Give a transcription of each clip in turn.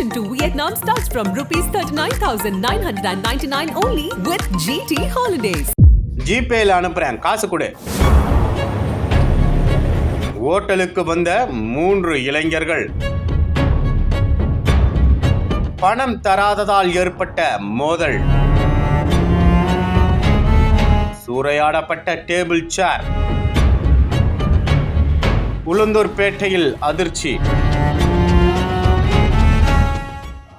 Vacation to Vietnam starts from rupees 39,999 only with GT Holidays. ஜிபேல அனுப்புறேன். காசு கொடு. ஓட்டலுக்கு வந்த மூன்று இளைஞர்கள். பணம் தராததால் ஏற்பட்ட மோதல். சூறையாடப்பட்ட டேபிள் சேர். உளுந்தூர்பேட்டையில் அதிர்ச்சி.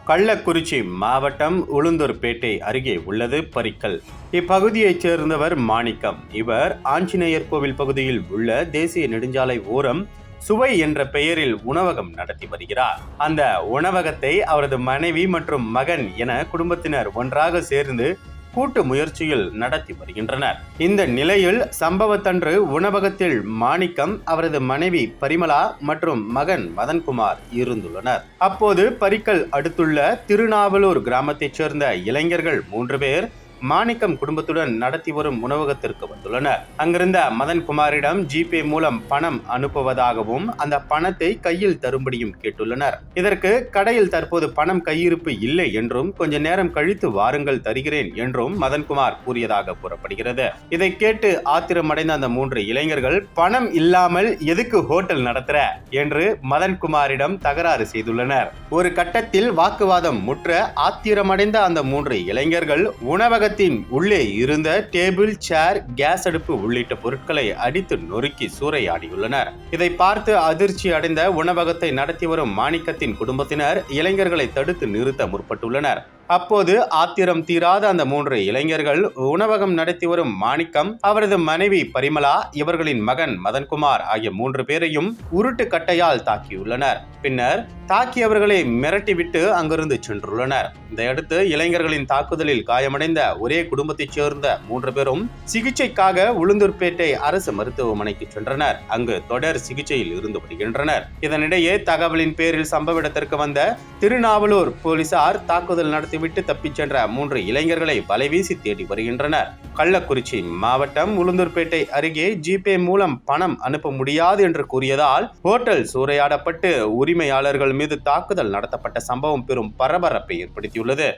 கள்ளக்குறிச்சி மாவட்டம் உளுந்தூர்பேட்டை அருகே உள்ளது பரிக்கல். இப்பகுதியைச் சேர்ந்தவர் மாணிக்கம். இவர் ஆஞ்சநேயர் கோவில் பகுதியில் உள்ள தேசிய நெடுஞ்சாலை ஓரம் சுவை என்ற பெயரில் உணவகம் நடத்தி வருகிறார். அந்த உணவகத்தை அவரது மனைவி மற்றும் மகன் என குடும்பத்தினர் ஒன்றாக சேர்ந்து கூட்டு முயற்சியில் நடத்தி வருகின்றனர். இந்த நிலையில் சம்பவத்தன்று உணவகத்தில் மாணிக்கம் அவரது மனைவி பரிமளா மற்றும் மகன் மதன்குமார் இருந்துள்ளனர். அப்போது பரிக்கல் அடுத்துள்ள திருநாவலூர் கிராமத்தைச் சேர்ந்த இளைஞர்கள் மூன்று பேர் மாணிக்கம் குடும்பத்துடன் நடத்தி வரும் உணவகத்திற்கு வந்துள்ளனர். அங்கிருந்த மதன்குமாரிடம் ஜிபே மூலம் பணம் அனுப்புவதாகவும் அந்த பணத்தை கையில் தரும்படியும் கேட்டுள்ளனர். இதற்கு கடையில் தற்போது பணம் கையிருப்பு இல்லை என்றும் கொஞ்ச நேரம் கழித்து வாருங்கள் தருகிறேன் என்றும் மதன்குமார் கூறியதாக கூறப்படுகிறது. இதை கேட்டு ஆத்திரமடைந்த அந்த மூன்று இளைஞர்கள் பணம் இல்லாமல் எதுக்கு ஹோட்டல் நடத்துற? என்று மதன்குமாரிடம் தகராறு செய்துள்ளனர். ஒரு கட்டத்தில் வாக்குவாதம் முற்ற ஆத்திரமடைந்த அந்த மூன்று இளைஞர்கள் உணவக உணவகத்தின் உள்ளே இருந்த டேபிள் சேர் கேஸ் அடுப்பு உள்ளிட்ட பொருட்களை அடித்து நொறுக்கி சூறையாடியுள்ளனர். இதை பார்த்து அதிர்ச்சி அடைந்த உணவகத்தை நடத்தி வரும் மாணிக்கத்தின் குடும்பத்தினர் இளைஞர்களை தடுத்து நிறுத்த முற்பட்டுள்ளனர். அப்போது ஆத்திரம் தீராத அந்த மூன்று இளைஞர்கள் உணவகம் நடத்தி வரும் மாணிக்கம் அவரது மனைவி பரிமளா இவர்களின் மகன் மதன்குமார் ஆகிய மூன்று பேரையும் உருட்டு கட்டையால் தாக்கியுள்ளனர். பின்னர் தாக்கியவர்களை மிரட்டிவிட்டு அங்கிருந்து சென்றுள்ளனர். இதையடுத்து இளைஞர்களின் தாக்குதலில் காயமடைந்த ஒரே குடும்பத்தைச் சேர்ந்த மூன்று பேரும் சிகிச்சைக்காக உளுந்தூர்பேட்டை அரசு மருத்துவமனைக்கு சென்றனர். அங்கு தொடர் சிகிச்சையில் இருந்து வருகின்றனர். இதனிடையே தகவலின் பேரில் சம்பவ இடத்திற்கு வந்த திருநாவலூர் போலீசார் தாக்குதல் நடத்தி விட்டு தப்பிச் சென்ற மூன்று இளைஞர்களை வலைவீசி தேடி வருகின்றனர். கள்ளக்குறிச்சி மாவட்டம் உளுந்தூர்பேட்டை அருகே ஜிபே மூலம் பணம் அனுப்ப முடியாது என்று கூறியதால் ஹோட்டல் சூறையாடப்பட்டு உரிமையாளர்கள் மீது தாக்குதல் நடத்தப்பட்ட சம்பவம் பெரும் பரபரப்பை ஏற்படுத்தியுள்ளது.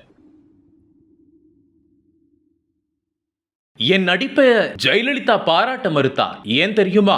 என் நடிப்பை ஜெயலலிதா பாராட்ட மறுத்தார் ஏன் தெரியுமா?